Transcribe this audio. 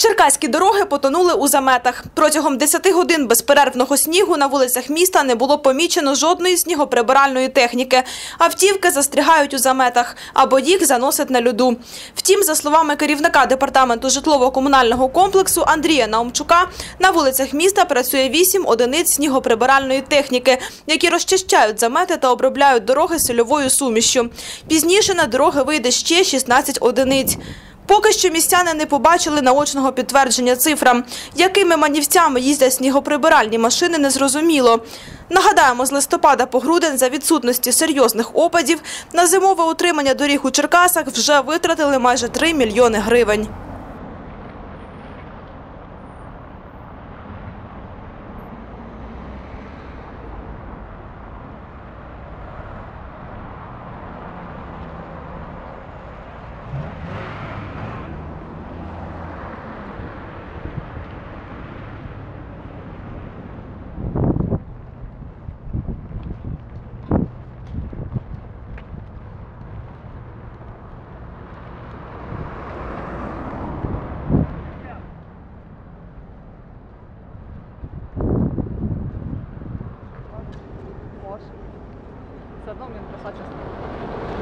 Черкаські дороги потонули у заметах. Протягом 10 годин безперервного снігу на вулицях міста не було помічено жодної снігоприбиральної техніки. Автівки застрягають у заметах або їх заносять на льоду. Втім, за словами керівника департаменту житлово-комунального комплексу Андрія Наумчука, на вулицях міста працює 8 одиниць снігоприбиральної техніки, які розчищають замети та обробляють дороги сольовою сумішшю. Пізніше на дороги вийде ще 16 одиниць. Поки що містяни не побачили наочного підтвердження цифрам. Якими манівцями їздять снігоприбиральні машини, незрозуміло. Нагадаємо, з листопада по грудень за відсутності серйозних опадів на зимове утримання доріг у Черкасах вже витратили майже 3 мільйони гривень. Все одно мне красавчик.